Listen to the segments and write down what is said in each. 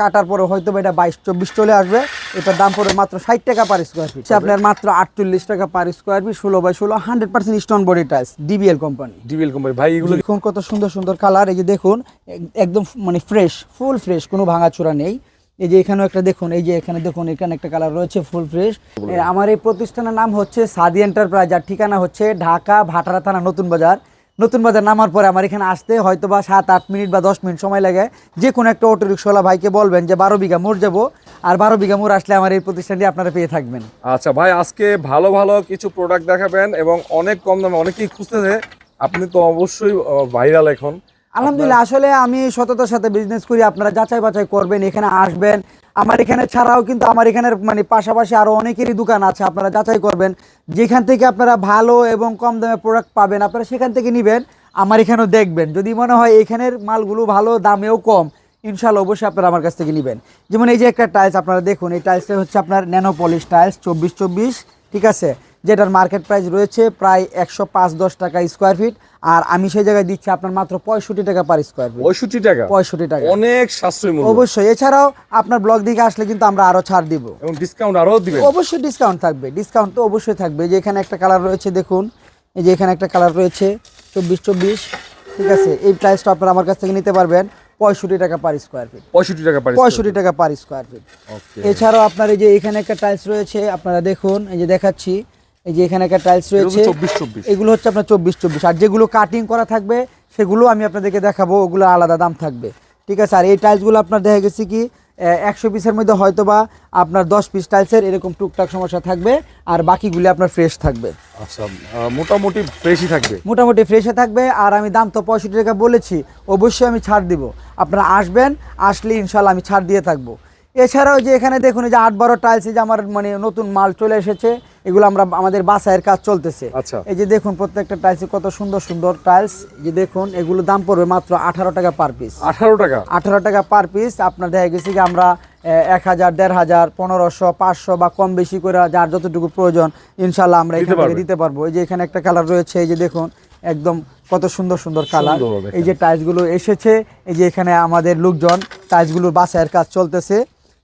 কাটার পরে হয়তো এটা বাইশ চব্বিশ চলে আসবে। এটার দাম পড়বে মাত্র ষাট টাকা পার স্কোয়ার ফিট আপনার মাত্র আটচল্লিশ টাকা পার স্কোয়ার ফিট ষোলো বাই ষোলো hundred percent stone body tiles DBL company DBL company ভাই এগুলো দেখুন কত সুন্দর সুন্দর কালার এই যে দেখুন এক- একদম মানে ফ্রেশ ফুল ফ্রেশ কোনো ভাঙাচোরা নেই। এই যে এখানেও একটা দেখুন এই যে এখানে দেখুন এখানে একটা কালার রয়েছে ফুল ফ্রেশ আমার এই প্রতিষ্ঠানের নাম হচ্ছে সাদি এন্টারপ্রাইজ আর ঠিকানা হচ্ছে ঢাকা ভাটারা থানা নতুন বাজার। নতুন বাজার নামার পরে আমার এখানে আসতে হয়তো বা সাত, আট মিনিট বা দশ মিনিট সময় লাগে। যে কোনো একটা অটো রিক্সাওয়ালা ভাইকে বলবেন যে, বারো বিঘা মোড় যাব। আর বারো বিঘা মোড় আসলে আমার এই প্রতিষ্ঠানটি আপনারা পেয়ে থাকবেন। আচ্ছা ভাই, আজকে ভালো ভালো কিছু প্রোডাক্ট দেখাবেন এবং অনেক কম দামে অনেকেই খুঁজতেছে। আপনি তো অবশ্যই ভাইরাল এখন। আলহামদুলিল্লাহ আসলে আমি সততার সাথে বিজনেস করি আপনারা যাচাই বাছাই করবেন এখানে আসবেন। আমার এখানে ছাড়াও কিন্তু আমার এখানের মানে পাশাপাশি আরও অনেকেরই দোকান আছে আপনারা যাচাই করবেন। যেখান থেকে আপনারা ভালো এবং কম দামে প্রোডাক্ট পাবেন আপনারা সেখান থেকে নেবেন আমার এখানেও দেখবেন। যদি মনে হয় এখানের মালগুলো ভালো দামেও কম ইনশাল্লাহ অবশ্যই আপনারা আমার কাছ থেকে নেবেন। যেমন এই যে একটা টাইলস আপনারা দেখুন এই টাইলসটা হচ্ছে আপনার ন্যানো পলিশ টাইলস চব্বিশ চব্বিশ ঠিক আছে? যেটার মার্কেট প্রাইস রয়েছে প্রায় একশো পাঁচ দশ টাকা স্কোয়ার ফিট আর আমি সেই জায়গায় দিচ্ছি আপনার মাত্র পঁয়ষট্টি টাকা পার স্কোয়ার ফিট পঁয়ষট্টি টাকা? পঁয়ষট্টি টাকা। অনেক সাশ্রয়ী অবশ্যই এছাড়াও আপনার ব্লগ দিকে আসলে কিন্তু আমরা আরও ছাড় দিব। এবং ডিসকাউন্ট আরও দিবেন। অবশ্যই ডিসকাউন্ট থাকবে ডিসকাউন্ট তো অবশ্যই থাকবে। যে এখানে একটা কালার রয়েছে দেখুন। এই যে এখানে একটা কালার রয়েছে চব্বিশ চব্বিশ ঠিক আছে? এই প্রাইসটা আপনারা আমার কাছ থেকে নিতে পারবেন পঁয়ষট্টি টাকা পার স্কোয়ার ফিট পঁয়ষট্টি টাকা পারি পঁয়ষট্টি টাকা পার স্কোয়ার ফিট এছাড়াও আপনার এই যে এখানে একটা টাইলস রয়েছে আপনারা দেখুন এই যে দেখাচ্ছি। এই যে এখানে একটা টাইলস রয়েছে চব্বিশ চব্বিশ। এগুলো হচ্ছে আপনার চব্বিশ চব্বিশ। আর যেগুলো কাটিং করা থাকবে সেগুলো আমি আপনাদেরকে দেখাবো ওগুলো আলাদা দাম থাকবে। ঠিক আছে? আর এই টাইলসগুলো আপনার দেখা গেছে কি একশো পিসের মধ্যে হয়তো বা আপনার দশ পিস টাইলসের এরকম টুকটাক সমস্যা থাকবে আর বাকিগুলি আপনার ফ্রেশ থাকবে। আচ্ছা মোটামুটি ফ্রেশই থাকবে? মোটামুটি ফ্রেশে থাকবে আর আমি দাম তো পঁয়ষট্টি টাকা বলেছি অবশ্যই আমি ছাড় দিব। আপনারা আসবেন আসলে ইনশাল্লাহ আমি ছাড় দিয়ে থাকব। এছাড়াও যে এখানে দেখুন এই যে আট বারো টাইলস যে আমার মানে নতুন মাল চলে এসেছে এগুলো আমরা আমাদের বাসায়ের কাজ চলতেছে। আচ্ছা। এই যে দেখুন প্রত্যেকটা টাইলসে কত সুন্দর সুন্দর টাইলস যে দেখুন এগুলো দাম পড়বে মাত্র আঠারো টাকা পার পিস আঠারো টাকা? আঠারো টাকা পার পিস আপনার দেখা গেছে কি আমরা এক হাজার দেড় হাজার পনেরোশো পাঁচশো বা কম বেশি করে যার যতটুকু প্রয়োজন ইনশাল্লাহ আমরা এখান থেকে দিতে পারব। এই যে এখানে একটা কালার রয়েছে এই যে দেখুন একদম কত সুন্দর সুন্দর কালার এই যে টাইলসগুলো এসেছে এই যে এখানে আমাদের লোকজন টাইলসগুলোর বাসায়ের কাজ চলতেছে।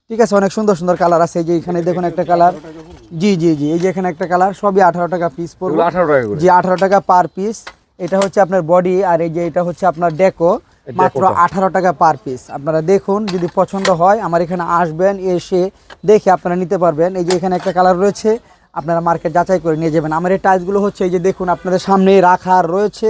ঠিক আছে অনেক সুন্দর সুন্দর কালার আছে। এই যে এখানে দেখুন একটা কালার জি জি জি এই যে এখানে একটা কালার সবই আঠারো টাকা পিস পড়বে। আঠারো টাকা জি আঠারো টাকা পার পিস এটা হচ্ছে আপনার বডি আর এই যে এটা হচ্ছে আপনার ডেকো মাত্র আঠারো টাকা পার পিস আপনারা দেখুন যদি পছন্দ হয় আমার এখানে আসবেন এসে দেখে আপনারা নিতে পারবেন। এই যে এখানে একটা কালার রয়েছে আপনারা মার্কেট যাচাই করে নিয়ে যাবেন। আমার এই টাইলসগুলো হচ্ছে এই যে দেখুন আপনাদের সামনে রাখা রয়েছে।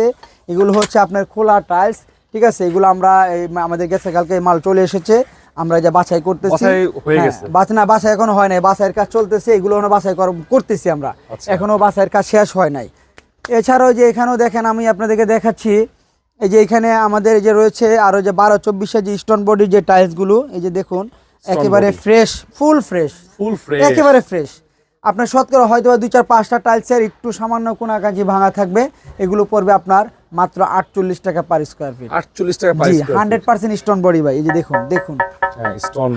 এগুলো হচ্ছে আপনার খোলা টাইলস ঠিক আছে? এগুলো আমরা এই আমাদের গেছে কালকে মাল চলে এসেছে। আমরা যে বাছাই করতেছি। বাছাই হয়ে গেছে। বাছ না বাছাই এখনও হয় নাই বাছাইয়ের কাজ চলতেছে এগুলো এখনও বাছাই কর- করতেছি আমরা। আচ্ছা। এখনও বাছাইয়ের কাজ শেষ হয় নাই। এছাড়াও যে এখানেও দেখেন আমি আপনাদেরকে দেখাচ্ছি এই যে এখানে আমাদের যে রয়েছে আরও যে বারো চব্বিশে যে স্টোন বডির যে টাইলসগুলো এই যে দেখুন একেবারে fresh full fresh full fresh একেবারে ফ্রেশ আপনার শতকরা হয়তো দুই চার পাঁচটা টাইলসের একটু সামান্য কোনাকাঞ্চি ভাঙা থাকবে এগুলো পড়বে আপনার মাত্র আটচল্লিশ টাকা পার স্কোয়ার ফিট আটচল্লিশ টাকা জি হান্ড্রেড পার্সেন্ট স্টোন বডি ভাই এই যে দেখুন দেখুন।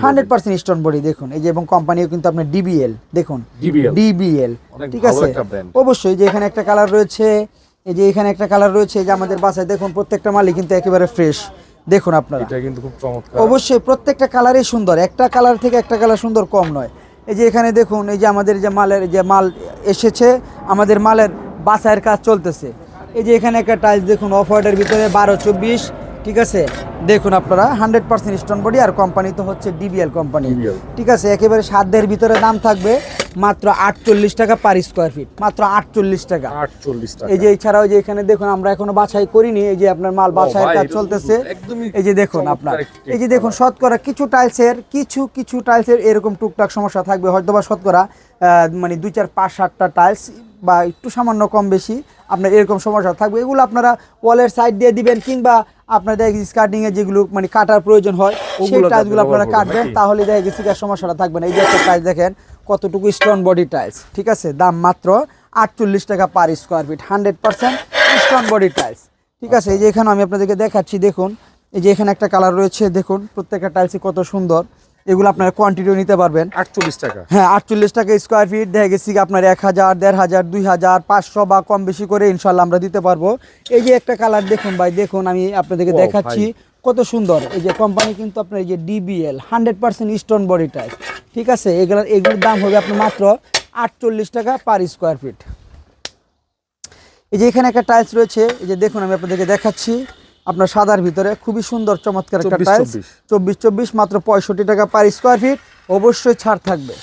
হান্ড্রেড পার্সেন্ট স্টোন বডি দেখুন। এই যে এবং কোম্পানিও কিন্তু আপনার ডিবিএল দেখুন। ডিবিএল ঠিক আছে? অবশ্যই যে এখানে একটা কালার রয়েছে এই যে এখানে একটা কালার রয়েছে এই যে আমাদের বাসায় দেখুন প্রত্যেকটা মালই কিন্তু একেবারে ফ্রেশ দেখুন আপনারা। এটা কিন্তু খুব চমৎকার। অবশ্যই প্রত্যেকটা কালারই সুন্দর। একটা কালার থেকে একটা কালার সুন্দর কম নয়। এই যে এখানে দেখুন এই যে আমাদের যে মালের যে মাল এসেছে আমাদের মালের বাসায়ের কাজ চলতেছে। এই যে এখানে একটা টাইলস দেখুন অফ হোয়াইটের ভিতরে বারো চব্বিশ ঠিক আছে? দেখুন আপনারা হান্ড্রেড পার্সেন্ট স্টোন বডি আর কোম্পানি তো হচ্ছে ডিবিএল কোম্পানি ঠিক আছে একেবারে সাধ্যের ভিতরে দাম থাকবে মাত্র আটচল্লিশ টাকা পার স্কোয়ার ফিট মাত্র আটচল্লিশ টাকা। আটচল্লিশ টাকা। এই যে এছাড়াও যে এখানে দেখুন আমরা এখনও বাছাই করিনি এই যে আপনার মাল বাছাইয়ের ভাই, কাজ চলতেছে। এই যে দেখুন আপনার এই যে দেখুন শতকরা কিছু টাইলসের কিছু কিছু টাইলসের এরকম টুকটাক সমস্যা থাকবে হয়তো বা শতকরা মানে দুই চার পাঁচ সাতটা টাইলস বা একটু সামান্য কম বেশি আপনার এরকম সমস্যা থাকবে। এগুলো আপনারা ওয়ালের সাইড দিয়ে দিবেন কিংবা আপনাদের স্কার্টিং এ যেগুলো মানে কাটার প্রয়োজন হয় সেই ওগুলো টাইলসগুলো আপনারা কাটবেন। তাহলে দেখা গেছে সমস্যাটা থাকবে না। এই যে একটা টাইলস দেখেন কতটুকু স্টোন বডি টাইলস ঠিক আছে? দাম মাত্র আটচল্লিশ টাকা per square feet hundred percent stone body tiles ঠিক আছে? এই যে এখানে আমি আপনাদেরকে দেখাচ্ছি দেখুন। এই যে এখানে একটা কালার রয়েছে দেখুন প্রত্যেকটা টাইলসই কত সুন্দর। এগুলো আপনারা কোয়ান্টিটিও নিতে পারবেন। আটচল্লিশ টাকা। হ্যাঁ আটচল্লিশ টাকা স্কোয়ার ফিট দেখা গেছি আপনার এক হাজার দেড় হাজার দুই হাজার পাঁচশো বা কম বেশি করে ইনশাল্লাহ আমরা দিতে পারব। এই যে একটা কালার দেখুন ভাই দেখুন আমি আপনাদেরকে দেখাচ্ছি কত সুন্দর। এই যে কোম্পানি কিন্তু আপনার এই যে DBL hundred percent stone body tiles ঠিক আছে? এগুলোর এগুলোর দাম হবে আপনার মাত্র আটচল্লিশ টাকা পার স্কোয়ার ফিট এই যে এখানে একটা টাইলস রয়েছে। এই যে দেখুন আমি আপনাদেরকে দেখাচ্ছি। আপনার সাদার ভিতরে খুবই সুন্দর চমৎকার একটা টাইলস চব্বিশ। চব্বিশ মাত্র পঁয়ষট্টি টাকা পার স্কোয়ার ফিট অবশ্যই ছাড় থাকবে।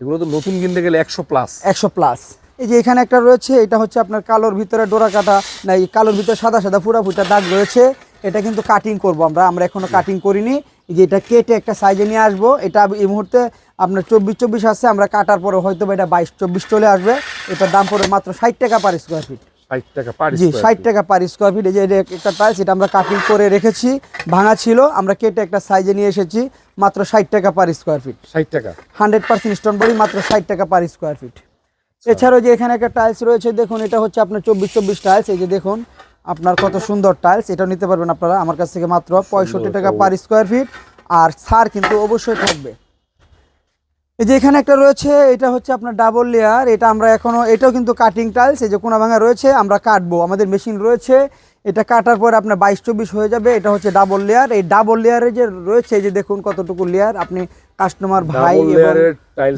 এগুলো তো নতুন কিনতে গেলে একশো প্লাস একশো প্লাস এই যে এখানে একটা রয়েছে এটা হচ্ছে আপনার কালোর ভিতরে ডোরা কাটা না এই কালোর ভিতরে সাদা সাদা ফুটা ফুটা দাগ রয়েছে। এটা কিন্তু কাটিং করব আমরা আমরা এখনও কাটিং করিনি। এই যে এটা কেটে একটা সাইজে নিয়ে আসব। এটা এই মুহূর্তে আপনার চব্বিশ চব্বিশ আসছে আমরা কাটার পরে হয়তো বা এটা বাইশ চব্বিশ চলে আসবে। এটার দাম পড়বে মাত্র ষাট টাকা পার স্কোয়ার ফিট জি ষাট। টাকা পার স্কোয়ার ফিট এই যে এটা একটা টাইলস এটা আমরা কাটিং করে রেখেছি ভাঙা ছিল আমরা কেটে একটা সাইজে নিয়ে এসেছি মাত্র ষাট টাকা পার স্কোয়ার ফিট ষাট টাকা। হান্ড্রেড পার্সেন্ট স্টোন বডি মাত্র ষাট টাকা পার স্কোয়ার ফিট এছাড়াও যে এখানে একটা টাইলস রয়েছে দেখুন এটা হচ্ছে আপনার চব্বিশ চব্বিশ টাইলস এই যে দেখুন আপনার কত সুন্দর টাইলস এটা নিতে পারবেন আপনারা আমার কাছ থেকে মাত্র পঁয়ষট্টি টাকা পার স্কোয়ার ফিট আর সার কিন্তু অবশ্যই থাকবে। এই যে এখানে একটা রয়েছে, এটা হচ্ছে আপনার ডাবল লেয়ার এটা আমরা এখনও, এটাও কিন্তু কাটিং টাইলস এই যে কোনা ভাঙা রয়েছে, আমরা কাটবো। আমাদের মেশিন রয়েছে এটা কাটার পর আপনার বাইশ চব্বিশ হয়ে যাবে। এটা হচ্ছে ডাবল লেয়ার এই ডাবল লেয়ারে যে রয়েছে যে দেখুন কতটুকু লেয়ার আপনি কাস্টমার ভাই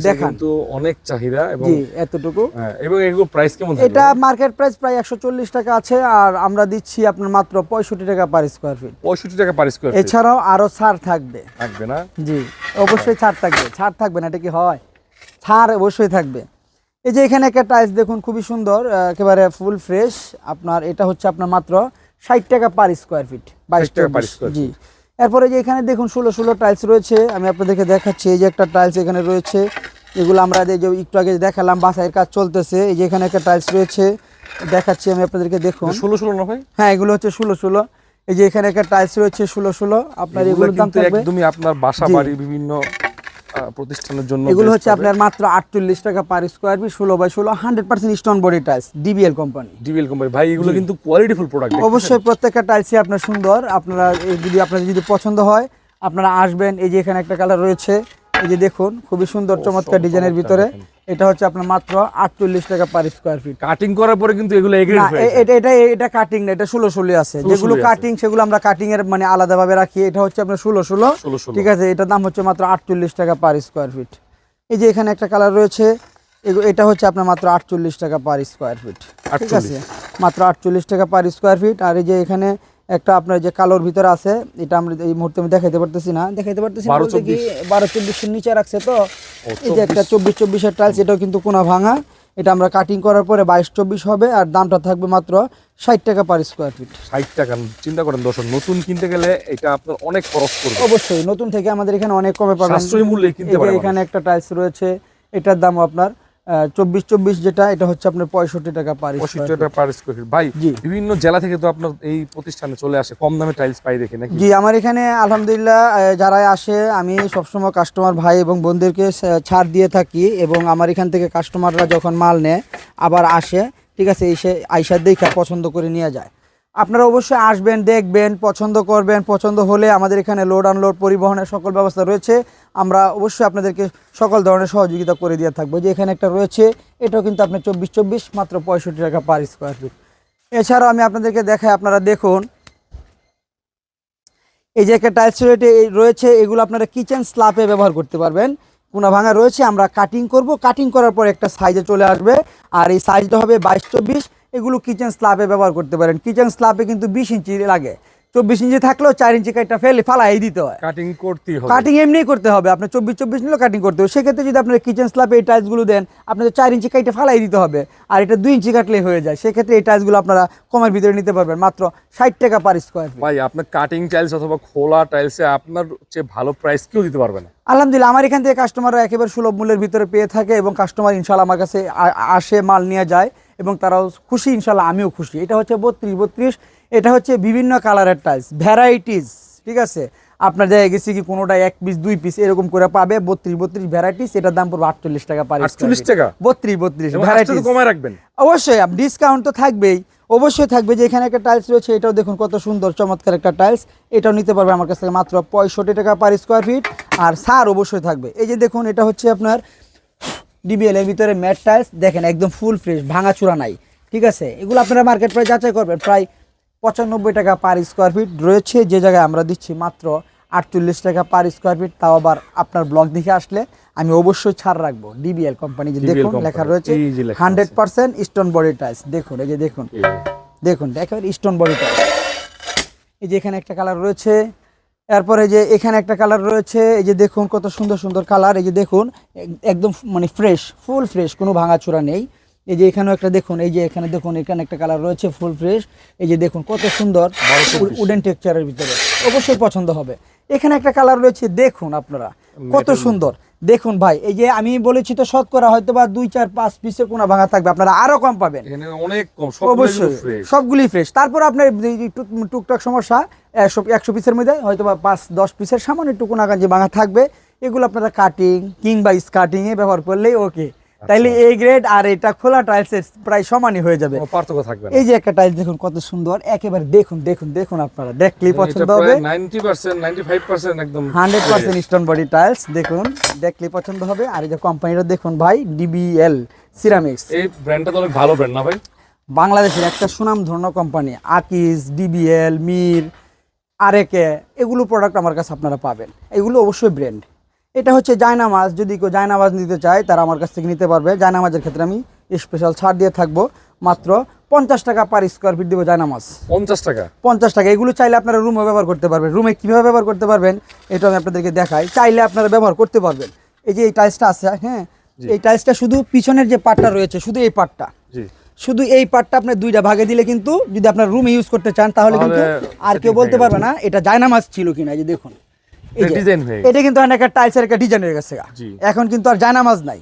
দেখান। কিন্তু অনেক চাহিদা এবং জি এতটুকু। হ্যাঁ, এবং এগুলো প্রাইস কেমন এটা মার্কেট প্রাইস প্রায় একশো চল্লিশ টাকা আছে আর আমরা দিচ্ছি আপনার মাত্র পঁয়ষট্টি টাকা পার স্কোয়ার ফিট পঁয়ষট্টি টাকা পার স্কোয়ার ফিট এছাড়াও আরও ছাড় থাকবে। থাকবে না? জি অবশ্যই ছাড় থাকবে। ছাড় থাকবে না এটা কি হয়? ছাড় অবশ্যই থাকবে। এই যে এখানে একটা টাইলস দেখুন খুবই সুন্দর একেবারে ফুল ফ্রেশ আপনার এটা হচ্ছে আপনার মাত্র ষাট টাকা পার স্কোয়ার ফিট বাইশ টাকা চব্বিশ। জি। এরপরে যে এখানে দেখুন ষোলো ষোলো টাইলস রয়েছে। আমি আপনাদেরকে দেখাচ্ছি এই যে একটা টাইলস এখানে রয়েছে। এগুলো আমরা যে একটু আগে দেখালাম বাসায়ের কাজ চলতেছে। এই যে এখানে একটা টাইলস রয়েছে। দেখাচ্ছি আমি আপনাদেরকে দেখুন। ষোলো ষোলো না ভাই? হ্যাঁ এগুলো হচ্ছে ষোলো ষোলো। এই যে এখানে একটা টাইলস রয়েছে ষোলো ষোলো। আপনার এগুলো এগুলোর দাম একদমই আপনার বাসা। বাড়ি বিভিন্ন প্রতিষ্ঠানের জন্য এগুলো হচ্ছে আপনার মাত্র আটচল্লিশ টাকা পার স্কোয়ার ফিট ষোলো বাই ষোলো hundred percent stone body tiles DBL company DBL company ভাই এগুলো কিন্তু কোয়ালিটিফুল প্রোডাক্ট অবশ্যই প্রত্যেকটা টাইলসই আপনার সুন্দর। আপনারা যদি আপনাদের যদি পছন্দ হয় আপনারা আসবেন এই যে এখানে একটা কালার রয়েছে এই যে দেখুন খুবই সুন্দর চমৎকার ডিজাইনের ভিতরে। এটা হচ্ছে আপনার মাত্র আটচল্লিশ টাকা পার স্কোয়ার ফিট কাটিং করার পরে কিন্তু এগুলো এটা এটা এটা কাটিং না এটা ষোলো ষোলো আছে। যেগুলো কাটিং সেগুলো আমরা কাটিং এর মানে আলাদাভাবে রাখি। এটা হচ্ছে আপনার ষোলো ষোলো 16 16 ঠিক আছে এটার দাম হচ্ছে মাত্র আটচল্লিশ টাকা পার স্কোয়ার ফিট এই যে এখানে একটা কালার রয়েছে এটা হচ্ছে আপনার মাত্র আটচল্লিশ টাকা পার স্কোয়ার ফিট ঠিক আছে? মাত্র আটচল্লিশ টাকা পার স্কোয়ার ফিট আর এই যে এখানে একটা আপনার যে কালোর ভিতরে আছে এটা আমরা এই মুহূর্তে আমি দেখাইতে পারতেছি না। দেখাইতে পারতেছি না 12, বলতে কি বারো চব্বিশের নিচে রাখছে তো? এই যে একটা চব্বিশ চব্বিশের টাইলস এটাও কিন্তু কোনা ভাঙা। এটা আমরা কাটিং করার পরে বাইশ চব্বিশ হবে আর দামটা থাকবে মাত্র ষাট টাকা পার স্কোয়ার ফিট ষাট টাকা চিন্তা করেন দর্শক নতুন কিনতে গেলে এটা আপনার অনেক খরচ করবে অবশ্যই নতুন থেকে আমাদের এখানে অনেক কমে পাবেন। সাশ্রয়ী মূল্যে কিনতে। এখানে একটা টাইলস রয়েছে এটার দাম আপনার চব্বিশ চব্বিশ যেটা এটা হচ্ছে আপনার পঁয়ষট্টি টাকা পার পঁয়ষট্টি টাকা পার স্কোয়ার ফিট ভাই। বিভিন্ন জেলা থেকে তো আপনার এই প্রতিষ্ঠানে চলে আসে কম দামে টাইলস পাই দেখে নাকি? জি আমার এখানে আলহামদুলিল্লাহ আহ, যারা আসে আমি সবসময় কাস্টমার ভাই এবং বোনদেরকে ছাড় দিয়ে থাকি এবং আমার এখান থেকে কাস্টমাররা যখন মাল নেয় আবার আসে ঠিক আছে এসে আইসা দেখা পছন্দ করে নিয়ে যায়। আপনারা অবশ্যই আসবেন দেখবেন পছন্দ করবেন পছন্দ হলে আমাদের এখানে লোড আনলোড পরিবহনের সকল ব্যবস্থা রয়েছে। আমরা অবশ্যই আপনাদেরকে সকল ধরনের সহযোগিতা করে দিয়ে থাকব। যে এখানে একটা রয়েছে, এটাও কিন্তু আপনার চব্বিশ চব্বিশ মাত্র পঁয়ষট্টি টাকা পার স্কোয়ার ফিট এছাড়াও আমি আপনাদেরকে দেখাই, আপনারা দেখুন, এই যে একটা টাইলস রয়েছে এগুলো আপনারা কিচেন স্ল্যাপে ব্যবহার করতে পারবেন। কোনা ভাঙা রয়েছে, আমরা কাটিং করব। কাটিং করার পর একটা সাইজে চলে আসবে, আর এই সাইজটা হবে বাইশ চব্বিশ এগুলো কিচেন স্ল্যাবে ব্যবহার করতে পারেন। কিচেন স্ল্যাবে কিন্তু বিশ ইঞ্চি লাগে। চব্বিশ ইঞ্চি থাকলেও চার ইঞ্চি কাইটা ফেলে ফালাই দিতে হয়। কাটিং করতে হবে। কাটিং এমনিই করতে হবে। আপনার চব্বিশ চব্বিশ নিলেও কাটিং করতে হবে। সেক্ষেত্রে যদি আপনার কিচেন স্ল্যাবে এই টাইলসগুলো দেন আপনাদের চার ইঞ্চি কাইটে ফালাই দিতে হবে। আর এটা দুই ইঞ্চি কাটলেই হয়ে যায়। সেক্ষেত্রে এই টাইলসগুলো আপনারা কমের ভিতরে নিতে পারবেন। মাত্র ষাট টাকা পার স্কোয়ার ভাই আপনার কাটিং টাইলস অথবা খোলা টাইলসে আপনার চেয়ে ভালো প্রাইস কেউ দিতে পারবে না। আলহামদুলিল্লাহ আমার এখান থেকে কাস্টমাররা একেবারে সুলভ মূল্যের ভিতরে পেয়ে থাকে এবং কাস্টমার ইনশাল্লাহ আমার কাছে আসে মাল নিয়ে যায় এবং তারাও খুশি ইনশাল্লাহ আমিও খুশি। এটা হচ্ছে বত্রিশ বত্রিশ। এটা হচ্ছে বিভিন্ন কালারের টাইলস ভ্যারাইটিস ঠিক আছে? আপনার দেখা গেছে কি কোনোটা এক পিস দুই পিস এরকম করে পাবে বত্রিশ বত্রিশ ভ্যারাইটিস এটার দাম পড়বে আটচল্লিশ টাকা পার 48 টাকা? বত্রিশ বত্রিশ ভ্যারাইটিস কমায় রাখবেন? অবশ্যই ডিসকাউন্ট তো থাকবেই। অবশ্যই থাকবে যে এখানে একটা টাইলস রয়েছে এটাও দেখুন কত সুন্দর চমৎকার একটা টাইলস এটাও নিতে পারবে আমার কাছ থেকে মাত্র পঁয়ষট্টি টাকা পার স্কোয়ার ফিট আর সার অবশ্যই থাকবে। এই যে দেখুন এটা হচ্ছে আপনার ডিবিএল এর ভিতরে ম্যাট টাইলস দেখেন একদম ফুল ফ্রেশ ভাঙাচুরা নাই। ঠিক আছে? এগুলো আপনারা মার্কেট প্রায় যাচাই করবেন। প্রায় পঁচানব্বই টাকা পার স্কোয়ার ফিট রয়েছে। যে জায়গায় আমরা দিচ্ছি মাত্র আটচল্লিশ টাকা পার স্কোয়ার ফিট তাও আবার আপনার ব্লগ দেখে আসলে আমি অবশ্যই ছাড় রাখব। ডিবিএল কোম্পানি যে দেখুন লেখা রয়েছে hundred percent stone body tiles দেখুন এই যে দেখুন দেখুন একেবারে স্টোন বডি টাইলস এই যে এখানে একটা কালার রয়েছে। এরপরে যে এখানে একটা কালার রয়েছে। এই যে দেখুন কত সুন্দর সুন্দর কালার এই যে দেখুন এক- একদম মানে ফ্রেশ ফুল ফ্রেশ কোনো ভাঙাচোরা নেই। এই যে এখানেও একটা দেখুন এই যে এখানে দেখুন এখানে একটা কালার রয়েছে ফুল ফ্রেশ এই যে দেখুন কত সুন্দর উডেন টেক্সচারের ভিতরে। অবশ্যই পছন্দ হবে। এখানে একটা কালার রয়েছে দেখুন আপনারা কত সুন্দর। দেখুন ভাই এই যে আমি বলেছি তো শতকরা হয়তো বা দুই চার পাঁচ পিসের কোনো ভাঙা থাকবে আপনারা আরও কম পাবেন। অনেক কম অবশ্যই সবগুলি ফ্রেশ তারপর আপনার টুকটাক সমস্যা একশো পিসের মধ্যে হয়তো বা পাঁচ দশ পিসের সামান্য একটু কোনাকান যে ভাঙা থাকবে। এগুলো আপনারা কাটিং কিংবা স্কার্টিং এ ব্যবহার করলেই ওকে তাইলে এই গ্রেড আর এটা খোলা টাইলসের প্রায় সমানই হয়ে যাবে। পার্থক্য থাকবে এই যে একটা টাইলস দেখুন কত সুন্দর একেবারে দেখুন দেখুন দেখুন আপনারা। দেখলেই পছন্দ হবে। 90% 95% একদম hundred percent stone body tiles দেখুন দেখলেই পছন্দ হবে। আর এই যে কোম্পানিটা দেখুন ভাই ডিবিএল সিরামিক্স এই ব্র্যান্ডটা তো অনেক ভালো ব্র্যান্ড না ভাই? বাংলাদেশের একটা সুনাম ধন্য কোম্পানি আকিস ডিবিএল মির আরেকে এগুলো প্রোডাক্ট আমার কাছে আপনারা পাবেন। এগুলো অবশ্যই ব্র্যান্ড এটা হচ্ছে জায়নামাজ যদি কেউ জায়নামাজ নিতে চায় তারা আমার কাছ থেকে নিতে পারবে। জায়নামাজের ক্ষেত্রে আমি স্পেশাল ছাড় দিয়ে থাকব। মাত্র পঞ্চাশ টাকা পার স্কোয়ার ফিট দেবো জায়নামাজ 50 টাকা? পঞ্চাশ টাকা। এগুলো চাইলে আপনারা রুমে ব্যবহার করতে পারবেন। রুমে কীভাবে ব্যবহার করতে পারবেন এটা আমি আপনাদেরকে দেখাই। চাইলে আপনারা ব্যবহার করতে পারবেন। এই যে এই টাইলসটা আছে হ্যাঁ? এই টাইলসটা শুধু পিছনের যে পার্টটা রয়েছে শুধু এই পার্টটা জি। শুধু এই পাটটা আপনার দুইটা ভাগে দিলে কিন্তু যদি আপনার রুমে ইউজ করতে চান তাহলে কিন্তু আর কেউ বলতে পারবে না এটা জায়নামাজ ছিল কিনা। এই যে দেখুন। এটা হয়ে কিন্তু অনেক টাইলসের একটা ডিজাইন হয়ে গেছে এখন কিন্তু আর জায়নামাজ নাই।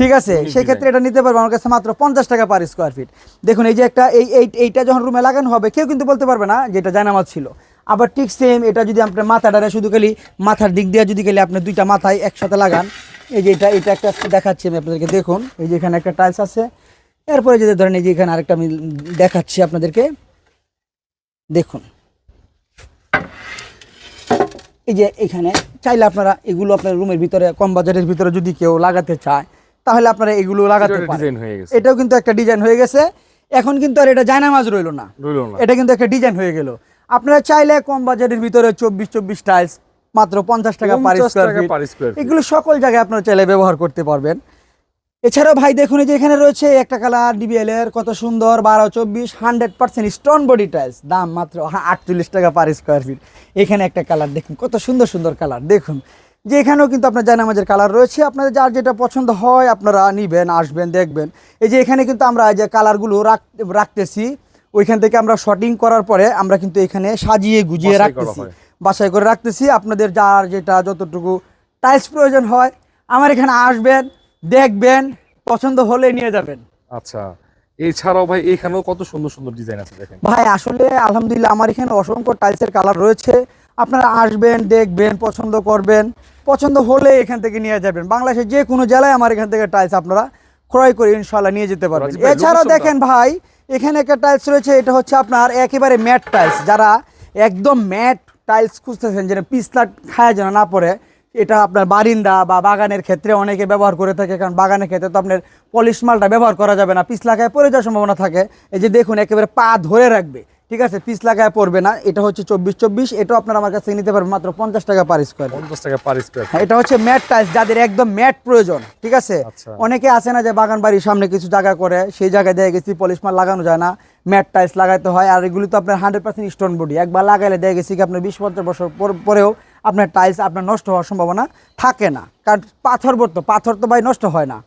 ঠিক আছে সেই ক্ষেত্রে এটা নিতে পারবে আমার কাছে মাত্র পঞ্চাশ টাকা পার স্কোয়ার ফিট দেখুন এই যে একটা এই এই- এইটা যখন রুমে লাগানো হবে কেউ কিন্তু বলতে পারবে না যে এটা জায়নামাজ ছিল। আবার ঠিক সেম এটা যদি আপনার মাথাটারে শুধু খালি মাথার দিক দিয়ে যদি খালি আপনি দুইটা মাথায় একসাথে লাগান এই যে এটা এটা একটা দেখাচ্ছি আমি আপনাদেরকে দেখুন এই যে এখানে একটা টাইলস আছে। এরপরে যদি ধরেন এই যে এখানে আরেকটা আমি দেখাচ্ছি আপনাদেরকে দেখুন। এই যে এখানে চাইলে আপনারা এগুলো আপনার রুমের ভিতরে কম বাজারের ভিতরে যদি কেউ লাগাতে চায় তাহলে আপনারা এগুলো লাগাতে পারেন। এটাও কিন্তু একটা ডিজাইন হয়ে গেছে। এখন কিন্তু আর এটা জায়নামাজ রইল না। রইল না। এটা কিন্তু একটা ডিজাইন হয়ে গেল। আপনারা চাইলে কম বাজারের ভিতরে চব্বিশ চব্বিশ টাইলস মাত্র পঞ্চাশ টাকা পার স্কোয়ার ফিট। এগুলো সকল জায়গায় আপনারা চাইলে ব্যবহার করতে পারবেন। এছাড়াও ভাই দেখুন এই যে এখানে রয়েছে একটা কালার ডিবিএল এর কত সুন্দর বারো চব্বিশ hundred percent stone body tiles দাম মাত্র আটচল্লিশ টাকা পার স্কোয়ার ফিট এখানে একটা কালার দেখুন কত সুন্দর সুন্দর কালার দেখুন। যে এখানেও কিন্তু আপনার জায়নামাজের কালার রয়েছে আপনাদের যার যেটা পছন্দ হয় আপনারা নিবেন আসবেন দেখবেন। এই যে এখানে কিন্তু আমরা এই যে কালারগুলো রাখ রাখতেছি ওইখান থেকে আমরা শটিং করার পরে আমরা কিন্তু এখানে সাজিয়ে গুজিয়ে রাখতেছি। বাছাই করে রাখতেছি আপনাদের যার যেটা যতটুকু টাইলস প্রয়োজন হয় আমার এখানে আসবেন দেখবেন পছন্দ হলে নিয়ে যাবেন। আচ্ছা এছাড়াও ভাই এখানেও কত সুন্দর সুন্দর ডিজাইন আছে দেখেন। ভাই আসলে আলহামদুলিল্লাহ আমার এখানে অসংখ্য টাইলসের কালার রয়েছে। আপনারা আসবেন দেখবেন পছন্দ করবেন। পছন্দ হলে এখান থেকে নিয়ে যাবেন। বাংলাদেশের যে কোনো জেলায় আমার এখান থেকে টাইলস আপনারা ক্রয় করে ইনশাল্লাহ নিয়ে যেতে পারবেন। এছাড়াও দেখেন ভাই এখানে একটা টাইলস রয়েছে এটা হচ্ছে আপনার একেবারে ম্যাট টাইলস যারা একদম ম্যাট টাইলস খুঁজতেছেন যেন পিছলা খায় যেন না পড়ে এটা আপনার বারিন্দা বা বাগানের ক্ষেত্রে অনেকে ব্যবহার করে থাকে কারণ বাগানের ক্ষেত্রে তো আপনার পলিশ মালটা ব্যবহার করা যাবে না পিছলা খায় পড়ে যাওয়ার সম্ভাবনা থাকে। এই যে দেখুন একেবারে পা ধরে রাখবে ঠিক আছে? পিস লাগায় পড়বে না এটা হচ্ছে চব্বিশ চব্বিশ এটাও আপনার আমার কাছ নিতে পারবেন মাত্র পঞ্চাশ টাকা পার স্কোয়ার পঞ্চাশ টাকা পার স্কোয়ার হ্যাঁ, এটা হচ্ছে ম্যাট টাইলস যাদের একদম ম্যাট প্রয়োজন ঠিক আছে? আচ্ছা। অনেকে আছে না যে বাগান বাড়ির সামনে কিছু জায়গা করে সেই জায়গায় দিয়ে গেছি পলিশ মাল লাগানো যায় না ম্যাট টাইলস লাগাইতে হয় আর এগুলি তো আপনার হান্ড্রেড পার্সেন্ট স্টোন বডি একবার লাগাইলে দিয়ে গেছি কি আপনার বিশ পঞ্চাশ বছর পর- পরেও আপনার টাইলস আপনার নষ্ট হওয়ার সম্ভাবনা থাকে না। কারণ পাথর বর্ত পাথর তো ভাই নষ্ট হয় না।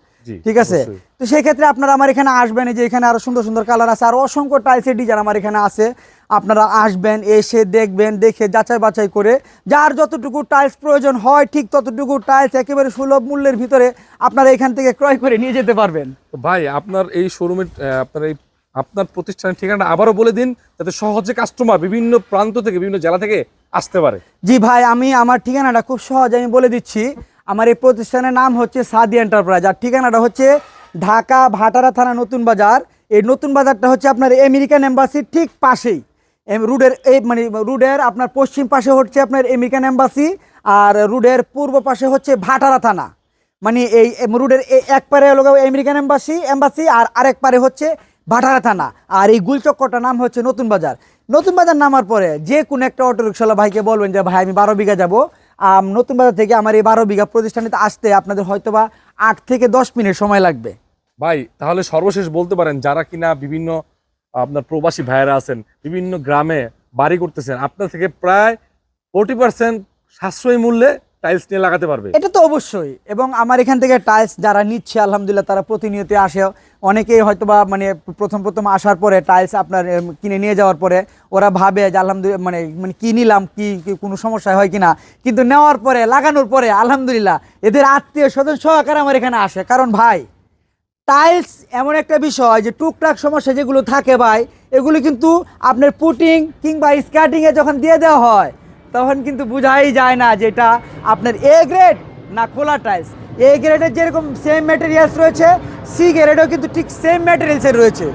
ঠিক আছে? তো সেই ক্ষেত্রে আপনারা আমার এখানে আসবেন এই যে এখানে আরও সুন্দর সুন্দর কালার আছে আর অসংখ্য টাইলসের ডিজাইন আমার এখানে আছে। আপনারা আসবেন এসে দেখবেন দেখে যাচাই বাছাই করে যার যতটুকু টাইলস প্রয়োজন হয় ঠিক ততটুকু টাইলস একেবারে সুলভ মূল্যের ভিতরে আপনারা এখান থেকে ক্রয় করে নিয়ে যেতে পারবেন। তো ভাই আপনার এই শোরুমের আপনার এই আপনার প্রতিষ্ঠানের ঠিকানাটা আবারও বলে দিন যাতে সহজে কাস্টমার বিভিন্ন প্রান্ত থেকে বিভিন্ন জেলা থেকে আসতে পারে। জি ভাই, আমি আমার ঠিকানাটা খুব সহজ আমি বলে দিচ্ছি। আমার এই প্রতিষ্ঠানের নাম হচ্ছে সাদি এন্টারপ্রাইজ। আর ঠিকানাটা হচ্ছে ঢাকা ভাটারা থানা নতুন বাজার। এই নতুন বাজারটা হচ্ছে আপনার আমেরিকান এম্বাসির ঠিক পাশেই। রুডের এই মানে রুডের আপনার পশ্চিম পাশে হচ্ছে আপনার আমেরিকান এম্বাসি আর রুডের পূর্ব পাশে হচ্ছে ভাটারা থানা। মানে এই রুডের এক পারে হলো আমেরিকান এম্বাসি এম্বাসি আর আরেক পারে হচ্ছে ভাটারা থানা। আর এই গুলচক্করটার নাম হচ্ছে নতুন বাজার। নতুন বাজার নামার পরে যে কোনো একটা অটো রিক্সাওয়ালা ভাইকে বলবেন যে, ভাই, আমি বারো বিঘা যাব। নতুন বাজার থেকে আমার এই বারো বিঘা প্রতিষ্ঠানে আসতে আপনাদের হয়তোবা আট থেকে দশ মিনিট সময় লাগবে। ভাই, তাহলে সর্বশেষ বলতে পারেন, যারা কিনা বিভিন্ন, আপনার প্রবাসী ভাইয়েরা আছেন, বিভিন্ন গ্রামে বাড়ি করতেছেন, আপনার থেকে প্রায় ফোর্টি পার্সেন্ট সাশ্রয়ী মূল্যে টাইলস নিয়ে লাগাতে পারবে? এটা তো অবশ্যই। এবং আমার এখান থেকে টাইলস যারা নিচ্ছে, আলহামদুলিল্লাহ তারা প্রতিনিয়ত আসে অনেকেই হয়তো বা মানে প্রথম প্রথম আসার পরে টাইলস আপনার কিনে নিয়ে যাওয়ার পরে ওরা ভাবে যে আলহামদুলিল্লাহ মানে মানে কি নিলাম, কি কি কোনো সমস্যা হয় কিনা। কিন্তু নেওয়ার পরে, লাগানোর পরে, আলহামদুলিল্লাহ এদের আত্মীয় স্বজন সহকারে আমার এখানে আসে। কারণ ভাই, টাইলস এমন একটা বিষয় যে টুকটাক সমস্যা যেগুলো থাকে ভাই, এগুলো কিন্তু আপনার পুটিং কিংবা স্কার্টিংয়ে যখন দিয়ে দেওয়া হয় তখন কিন্তু বোঝাই যায় না যেটা আপনার এ গ্রেড না খোলা টাইলস এ গ্রেডের যেরকম সেম ম্যাটেরিয়ালস রয়েছে সি গ্রেডেও কিন্তু ঠিক সেম ম্যাটেরিয়ালসের রয়েছে।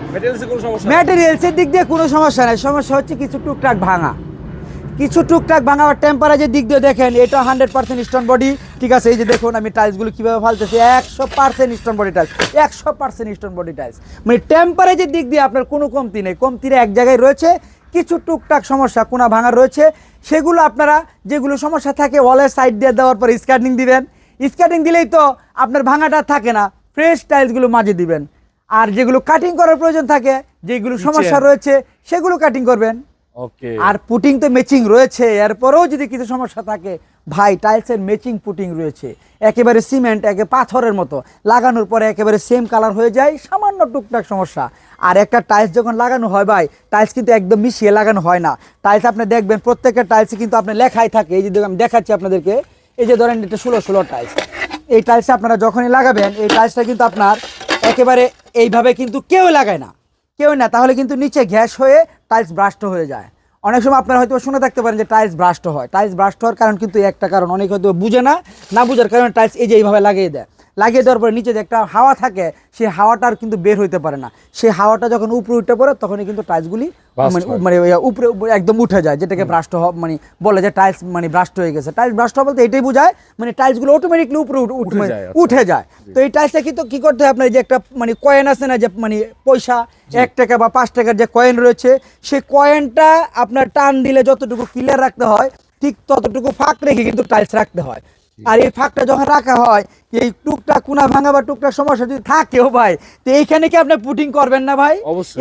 ম্যাটেরিয়ালসের দিক দিয়ে কোনো সমস্যা নেই। সমস্যা হচ্ছে কিছু টুকটাক ভাঙা। কিছু টুকটাক ভাঙা বা টেম্পারেচার দিক দিয়ে দেখেন এটা হান্ড্রেড পার্সেন্ট স্টোন বডি ঠিক আছে এই যে দেখুন আমি টাইলসগুলো কীভাবে ফালতেছি। একশো পার্সেন্ট স্টোন বডি টাইলস একশো পার্সেন্ট স্টোন বডি টাইলস মানে টেম্পারেচার দিক দিয়ে আপনার কোনো কমতি নেই। কমতির এক জায়গায় রয়েছে। কিছু টুকটাক সমস্যা কোনা ভাঙা রয়েছে। সেগুলো আপনারা যেগুলো সমস্যা থাকে ওয়ালের সাইড দিয়ে দেওয়ার পর স্কার্টিং দিবেন। স্কার্টিং দিলেই তো আপনার ভাঙাটা থাকে না। ফ্রেশ টাইলসগুলো মাঝে দিবেন। আর যেগুলো কাটিং করার প্রয়োজন থাকে যেগুলো সমস্যা রয়েছে সেগুলো কাটিং করবেন। ওকে। আর পুটিং তো ম্যাচিং রয়েছে। এরপরেও যদি কিছু সমস্যা থাকে ভাই টাইলসের ম্যাচিং পুটিং রয়েছে। একেবারে সিমেন্ট একে পাথরের মতো। লাগানোর পরে একেবারে সেম কালার হয়ে যায় সামান্য টুকটাক সমস্যা। আর একটা টাইলস যখন লাগানো হয় ভাই টাইলস কিন্তু একদম মিশিয়ে লাগানো হয় না। টাইলস আপনি দেখবেন, প্রত্যেকটা টাইলসে কিন্তু আপনার লেখাই থাকে। এই যে আমি দেখাচ্ছি আপনাদেরকে। এই যে ধরেন, এটা ষোলো ষোলো টাইলস এই টাইলস আপনারা যখনই লাগাবেন, এই টাইলসটা কিন্তু আপনার একেবারে এইভাবে কিন্তু কেউ লাগায় না। কেউ না, তাহলে কিন্তু নিচে গ্যাস হয়ে টাইলস ব্রাস্ট হয়ে যায়। অনেক সময় আপনারা হয়তো শুনে থাকতে পারেন যে টাইলস ব্রাস্ট হয়। টাইলস ব্রাস্ট হওয়ার কারণ কিন্তু একটা কারণ, অনেক হয়তো বুঝে না না বুঝার কারণে টাইলস এই যে এইভাবে লাগিয়ে দেয়। লাগিয়ে দেওয়ার পরে নিচে যে একটা হাওয়া থাকে সেই হাওয়াটা আর কিন্তু বের হইতে পারে না। সেই হাওয়াটা যখন উপরে উঠে পড়ে তখনই কিন্তু টাইলসগুলি মানে মানে উপরে একদম উঠে যায় যেটাকে ব্রাস্ট হওয়া মানে বলে যে টাইলস মানে ব্রাস্ট হয়ে গেছে। টাইলস ব্রাস্ট হওয়া বলতে এটাই বোঝায় মানে টাইলসগুলো অটোমেটিকলি উপরে যায়, আচ্ছা। উঠে যায়। তো এই টাইলসটা কিন্তু কি করতে হয় আপনার যে একটা মানে কয়েন আছে না যে মানে পয়সা এক টাকা বা পাঁচ টাকার যে কয়েন রয়েছে সেই কয়েনটা আপনার টান দিলে যতটুকু ক্লিয়ার রাখতে হয় ঠিক ততটুকু ফাঁক রেখে কিন্তু টাইলস রাখতে হয়। আর এই ফাঁকটা যখন রাখা হয় এই টুকটা কুনা ভাঙা বা টুকটা সমস্যা যদি থাকেও ভাই তো এইখানে কি আপনি পুটিং করবেন না ভাই?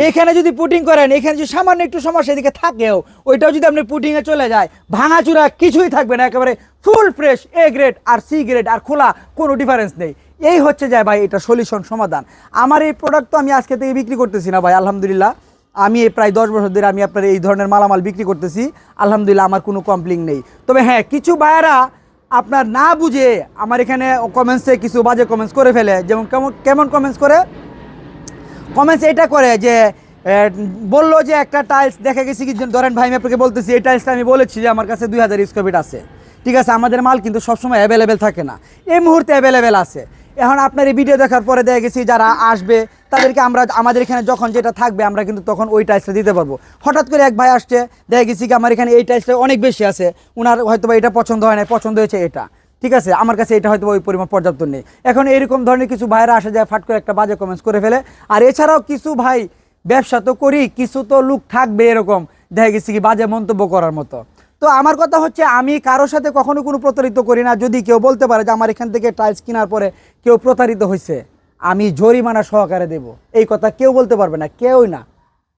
এখানে যদি পুটিং করেন এখানে যদি সামান্য একটু সমস্যা এদিকে থাকেও ওইটাও যদি আপনি পুটিং এ চলে যায় ভাঙাচুরা কিছুই থাকবে না একেবারে ফুল ফ্রেশ এ গ্রেড আর সি গ্রেড আর খোলা কোনো ডিফারেন্স নেই। এই হচ্ছে যায় ভাই এটা সলিউশন সমাধান। আমার এই প্রোডাক্ট তো আমি আজকে থেকে বিক্রি করতেছি না ভাই আলহামদুলিল্লাহ। আমি এই প্রায় দশ বছর ধরে আমি আপনার এই ধরনের মালামাল বিক্রি করতেছি। আলহামদুলিল্লাহ আমার কোনো কমপ্লেন নেই। তবে হ্যাঁ কিছু বায়ারা আপনার না বুঝে আমার এখানে কমেন্টসে কিছু বাজে কমেন্টস করে ফেলে। যেমন কেমন কেমন কমেন্টস করে? কমেন্টস এটা করে যে বলল যে একটা টাইলস দেখা গেছে কি ধরেন ভাই আপনাকে বলতেছি, এই টাইলসটা আমি বলেছি যে আমার কাছে দুই হাজার স্কোয়ার ফিট আছে। ঠিক আছে, আমাদের মাল কিন্তু সবসময় অ্যাভেলেবেল থাকে না। এই মুহূর্তে অ্যাভেলেবেল আছে। এখন আপনার এই ভিডিও দেখার পরে দেখা গেছি যারা আসবে তাদেরকে আমরা আমাদের এখানে যখন যেটা থাকবে, আমরা কিন্তু তখন ওই টাইলসটা দিতে পারব। হঠাৎ করে এক ভাই আসছে, দেখা গেছি কি আমার এখানে এই টাইলসটা অনেক বেশি আছে। ওনার হয়তো বা এটা পছন্দ হয় না পছন্দ হয়েছে এটা। ঠিক আছে? আমার কাছে এটা হয়তো ওই পরিমাণ পর্যাপ্ত নেই। এখন এরকম ধরনের কিছু ভাইরা আসা যায়, ফাট করে একটা বাজে কমেন্টস করে ফেলে। আর এছাড়াও কিছু ভাই ব্যবসা তো করি, কিছু তো লোক থাকবে এরকম, দেখা গেছে কি বাজে মন্তব্য করার মতো। তো আমার কথা হচ্ছে, আমি কারোর সাথে কখনো কোনো প্রতারিত করি না। যদি কেউ বলতে পারে যে আমার এখান থেকে টাইলস কেনার পরে কেউ প্রতারিত হয়েছে আমি জরিমানা সহকারে দেব। এই কথা কেউ বলতে পারবে না, কেউই না।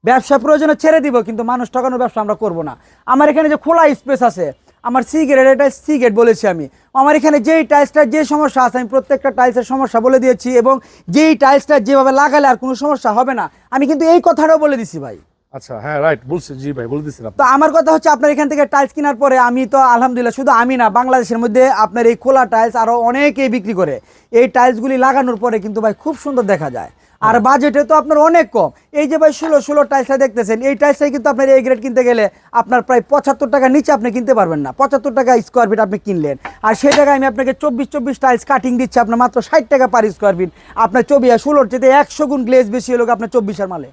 ব্যবসা প্রয়োজনে ছেড়ে দিব, কিন্তু মানুষ ঠকানোর ব্যবসা আমরা করব না। আমার এখানে যে খোলা স্পেস আছে, আমার সি গ্রেড এটা সি গ্রেড বলেছি আমি। আমার এখানে যেই টাইলসটা, যে সমস্যা আছে, আমি প্রত্যেকটা টাইলসের সমস্যা বলে দিয়েছি এবং যেই টাইলসটা যেভাবে লাগালে আর কোনো সমস্যা হবে না। আমি কিন্তু এই কথাটাও বলে দিছি ভাই। আচ্ছা হ্যাঁ রাইট বলছি জি ভাই বলে দিচ্ছিলাম তো আমার কথা হচ্ছে আপনার এখান থেকে টাইলস কেনার পরে আমি তো আলহামদুলিল্লাহ শুধু আমি না বাংলাদেশের মধ্যে আপনার এই খোলা টাইলস আরও অনেকেই বিক্রি করে। এই টাইলসগুলি লাগানোর পরে কিন্তু ভাই খুব সুন্দর দেখা যায়। আর বাজেটে তো আপনার অনেক কম। এই যে ভাই ষোলো ষোলো টাইলসটা দেখতেছেন এই টাইলসটাই কিন্তু আপনার এই গ্রেড কিনতে গেলে আপনার প্রায় পঁচাত্তর টাকা নিচে আপনি কিনতে পারবেন না। পঁচাত্তর টাকা স্কোয়ার ফিট আপনি কিনলেন। আর সেই জায়গায় আমি আপনাকে চব্বিশ চব্বিশ টাইলস কাটিং দিচ্ছি আপনার মাত্র ষাট টাকা পার স্কোয়ার ফিট আপনার চব্বিশ ষোলোর চেয়ে একশো গুণ গ্লেজ বেশি হলো আপনার চব্বিশের মালে।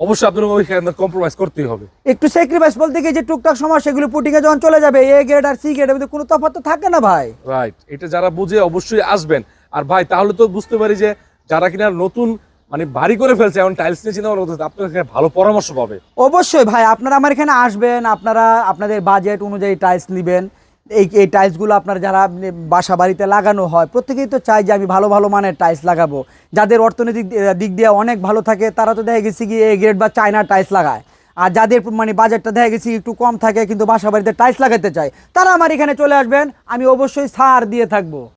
অবশ্যই আপনার ওইখানে কম্প্রোমাইজ করতেই হবে। একটু স্যাক্রিফাইস বলতে গিয়ে যে টুকটাক সময় সেগুলো পুটিংয়ে যখন চলে যাবে এ গ্রেড আর সি গ্রেডের মধ্যে কোনো তফাৎ তো থাকে না ভাই। রাইট এটা যারা বুঝে অবশ্যই আসবেন। আর ভাই তাহলে তো বুঝতে পারি যে যারা কিনা নতুন মানে বাড়ি করে ফেলছে এখন টাইলস নিয়ে চিন্তা করতেছে আপনার কাছে ভালো পরামর্শ পাবে? অবশ্যই ভাই আপনারা আমার এখানে আসবেন আপনারা আপনাদের বাজেট অনুযায়ী টাইলস নেবেন। এই এই টাইলসগুলো আপনার যারা বাসা বাড়িতে লাগানো হয়, প্রত্যেকেই তো চাই যে আমি ভালো ভালো মানের টাইলস লাগাবো। যাদের অর্থনৈতিক দিক দিয়ে অনেক ভালো থাকে, তারা তো দেখা গেছে কি এ গ্রেড বা চায়না টাইলস লাগায়। আর যাদের মানে বাজারটা দেখা গেছে একটু কম থাকে, কিন্তু বাসা বাড়িতে টাইলস লাগাতে চায়, তারা আমার এখানে চলে আসবেন, আমি অবশ্যই সার দিয়ে থাকব।